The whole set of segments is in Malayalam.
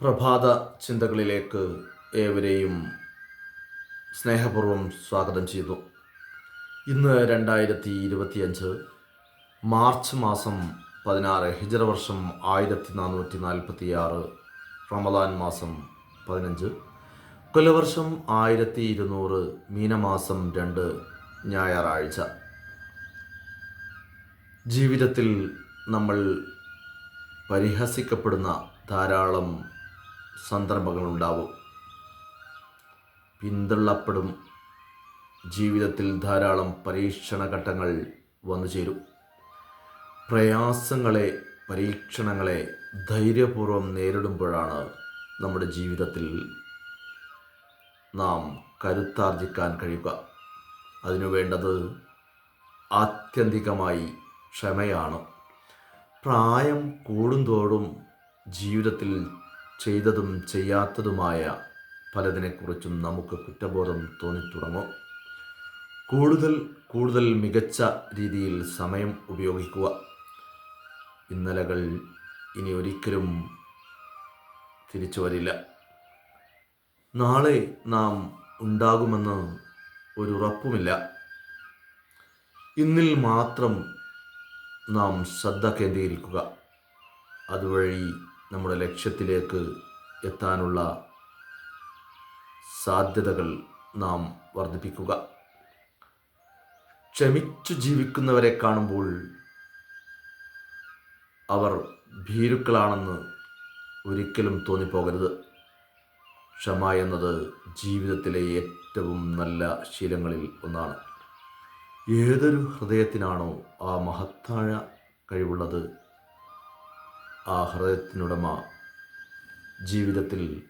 പ്രഭാത ചിന്തകളിലേക്ക് ഏവരെയും സ്നേഹപൂർവം സ്വാഗതം ചെയ്തു. ഇന്ന് രണ്ടായിരത്തി ഇരുപത്തിയഞ്ച് മാർച്ച് മാസം പതിനാറ് ഹിജറ വർഷം ആയിരത്തി നാനൂറ്റി നാൽപ്പത്തി ആറ് റമദാൻ മാസം പതിനഞ്ച്. കൊല്ലവർഷം ആയിരത്തി ഇരുന്നൂറ് മീനമാസം രണ്ട് ഞായറാഴ്ച. ജീവിതത്തിൽ നമ്മൾ പരിഹസിക്കപ്പെടുന്ന ധാരാളം സന്ദർഭങ്ങളുണ്ടാവും. പിന്തള്ളപ്പെടും. ജീവിതത്തിൽ ധാരാളം പരീക്ഷണ ഘട്ടങ്ങൾ വന്നു ചേരും പ്രയാസങ്ങളെ പരീക്ഷണങ്ങളെ ധൈര്യപൂർവം നേരിടുമ്പോഴാണ് നമ്മുടെ ജീവിതത്തിൽ നാം കരുത്താർജിക്കാൻ കഴിയുക. അതിനു വേണ്ടത് ആത്യന്തികമായി ക്ഷമയാണ്. പ്രായം കൂടുന്തോറും ജീവിതത്തിൽ ചെയ്തതും ചെയ്യാത്തതുമായ പലതിനെക്കുറിച്ചും നമുക്ക് കുറ്റബോധം തോന്നിത്തുടങ്ങും. കൂടുതൽ കൂടുതൽ മികച്ച രീതിയിൽ സമയം ഉപയോഗിക്കുക. ഇന്നലകൾ ഇനി ഒരിക്കലും തിരിച്ചു വരില്ല. നാളെ നാം ഉണ്ടാകുമെന്ന് ഒരു ഉറപ്പുമില്ല. ഇന്നിൽ മാത്രം നാം ശ്രദ്ധ കേന്ദ്രീകരിക്കുക. അതുവഴി നമ്മുടെ ലക്ഷ്യത്തിലേക്ക് എത്താനുള്ള സാധ്യതകൾ നാം വർദ്ധിപ്പിക്കുക. ക്ഷമിച്ചു ജീവിക്കുന്നവരെ കാണുമ്പോൾ അവർ ഭീരുക്കളാണെന്ന് ഒരിക്കലും തോന്നിപ്പോകരുത്. ക്ഷമ എന്നത് ജീവിതത്തിലെ ഏറ്റവും നല്ല ശീലങ്ങളിൽ ഒന്നാണ്. ഏതൊരു ഹൃദയത്തിനാണോ ആ മഹത്തായ കഴിവുള്ളത് ആ ഹൃദയത്തിനുടമ ജീവിതത്തിൽ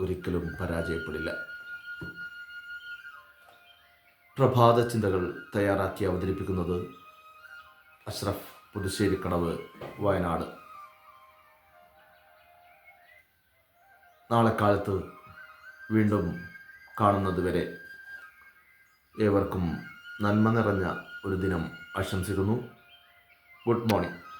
ഒരിക്കലും പരാജയപ്പെടില്ല. പ്രഭാത ചിന്തകൾ തയ്യാറാക്കി അവതരിപ്പിക്കുന്നത് അഷ്റഫ് പുതുശ്ശേരിക്കടവ് വയനാട്. നാളെ കാലത്ത് വീണ്ടും കാണുന്നതുവരെ ഏവർക്കും നന്മ നിറഞ്ഞ ഒരു ദിനം ആശംസിക്കുന്നു. Good morning.